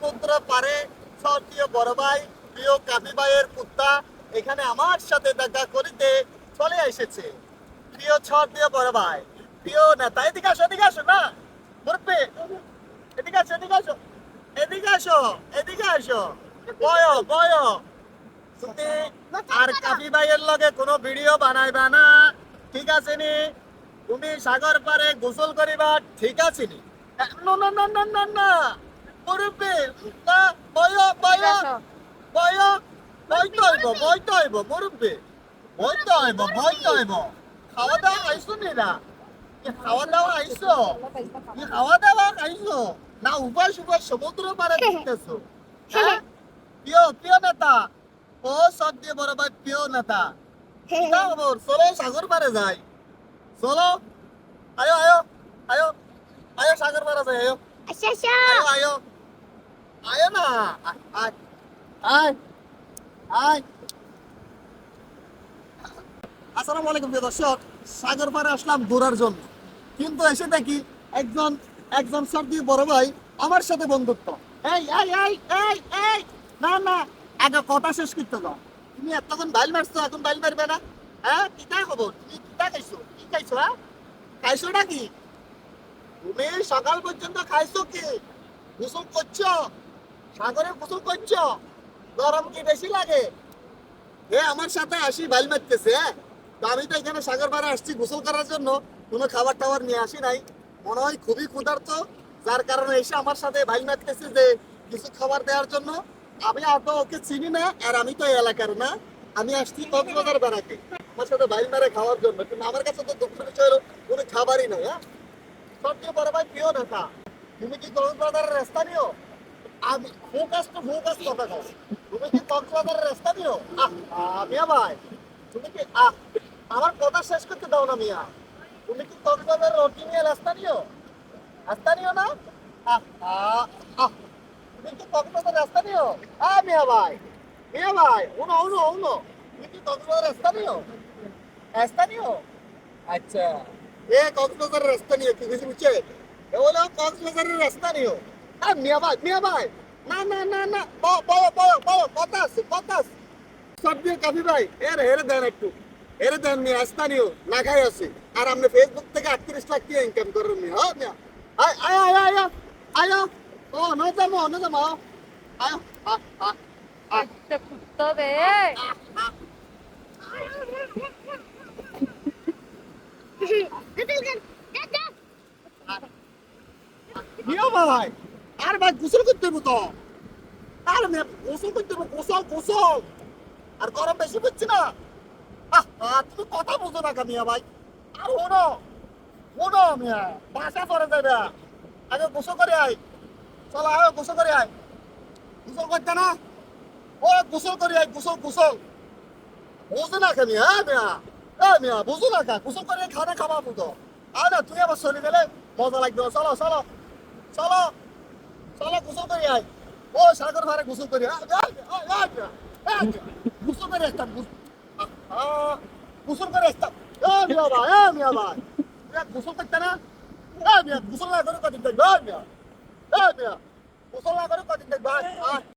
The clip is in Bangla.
সমুদ্র পারে সরতীয় বড় ভাই, প্রিয় কাবি ভাইয়ের কুত্তা এখানে আমার সাথে দেখা করিতে চলে এসেছে। প্রিয় ছড়তীয় বড় ভাই, প্রিয় নেতা, এদিকে আসো এদিকে আসো, না? মুরব্বি, এদিকে আসো এদিকে আসো এদিকে আসো এদিকে আসো। বয় বয়। আর কাবি ভাইয়ের লগে কোনো ভিডিও বানাইবা না। ঠিক আছে নি? তুমি সাগর পারে গোসল করিবা, ঠিক আছে নি, না না না না না। মুরব্বি না বয় বয় বয় বইতে হইব বইতে হইব মুরব্বি বইতে হইব বইতে হইব খাওয়া দাওয়া আইসো নি না? খাওয়া দাওয়া কি খাওয়া দাওয়া আইসো না উপাস উপাস সমুদ্র পারে ঘুরতেছো হ্যাঁ? প্রিয় প্রিয় নেতা। ও সব দিয়ে বড় ভাই প্রিয় নেতা। খবর চলো সাগর পারে যাই। চলো। আয়ো আয়ো আয়ো। আয়ো সাগর পারে যাই আয়ো। আচ্ছা আচ্ছা। আয়ো আয়ো। আয়ো না, আয় আয় আয় আসসালামু আলাইকুম প্রিয় দর্শক সাগর আসলাম ঘোরার জন্য। কিন্তু এসে দেখি একজন একজন সর্দি বড় ভাই আমার সাথে বন্ধুত্ব। এই এই এই এই এই, না না, আগে কথা শেষ করতে দাও। তুমি এতক্ষণ বাইল মারছো, এখন বাইল মারবে না? হ্যাঁ কিতা খবর? তুমি কিতা খাইছো? কি খাইছো হ্যাঁ? খাইছো নাকি? তুমি সকাল পর্যন্ত খাইছো কি? গোসল করছ? সাগরে গোসল করছ? গরম কি বেশি লাগে? এ, আমার সাথে আসি বাইল মারতেছে হ্যাঁ? তো আমি তো এখানে সাগর পাড়ে আসছি গোসল করার জন্য। কোনো খাবার টাবার নিয়ে আসি নাই। মনে হয় খুবই ক্ষুধার্ত। যার কারণে এসে আমার সাথে ভাই মারতেছে যে, কিছু খাবার দেওয়ার জন্য। আমি এত ওকে চিনি না, আর আমি তো এলাকার না। আমি আসছি কক্সবাজার বেড়াতে, আমার সাথে ভাই মেরে খাওয়ার জন্য। কিন্তু আমার কাছে তো দুঃখের বিষয় হলো, কোনো খাবারই নাই হ্যাঁ? সবচেয়ে বড় ভাই প্রিয় নেতা। তুমি কি কক্সবাজারের রাস্তা নিও আমি ফোকাস তো ফোকাস কথা কও তুমি কি কক্সবাজারের রাস্তা আহ, মিয়া ভাই তুমি কি আমার কথা শেষ করতে দাও না মিয়া। তুমি কি কক্সবাজার রোটি নিয়ে রাস্তা নিও রাস্তা নিও না? তুমি কি কক্সবাজার রাস্তা নিও আ মিয়া ভাই মিয়া ভাই উনো উনো উনো তুমি কি কক্সবাজার রাস্তা নিও রাস্তা নিও আচ্ছা। এ কক্সবাজারের রাস্তা নিও কি কিছু বুঝছে এ হলো কক্সবাজারের রাস্তা নিও আ মিয়া ভাই মিয়া ভাই না না না না। বয় বয় বয় কথা আছে কথা আছে সব দিয়ে কাফি ভাই। এর হেরে দেন একটু। হেরে দেন রাস্তা নিও না খাই আছে। আর আপনি ফেসবুক থেকে আটত্রিশ লাখ দিয়ে ইনকাম করেন নি হ্যাঁ মিয়া। আয় আয় আয় আয় আয়। আয় ও ন যাব ন যাব আয়। আয় আয় আয় কুত্তা বে। মিয়া ভাই আর ভাই গোসল করতে হইব তো। আর গোসল করতে হইব, গোসল গোসল। আর গরম বেশি করছি না। আহ তুমি কথা বুঝো না কা মিয়া ভাই। আর হনো হনো মিয়া, বাসা পরে যাবে আগে গোসল করে আয়। চল, আয়, গোসল করে আয়। গোসল করতে না? ও, গোসল করে আয়, গোসল গোসল। বুঝো না কা হ্যাঁ মিয়া? এ মিয়া, বুঝো না কা গোসল করে খানা খাবা বুঝো আর না তুই আবার চলে গেলে মজা লাগবে। চলো চলো চলো। চলো গোসল করে, আয়। ও, সাগর ভারে গোসল করি গোসল করে আসতাম গোসল করে আসতাম। এ মিয়া ভাই, এ মিয়া ভাই। গোসল করতে না? এ মিয়া, গোসল না করে কদিন দেখবে এ মিয়া এ মিয়া, গোসল না করে কদিন দেখবে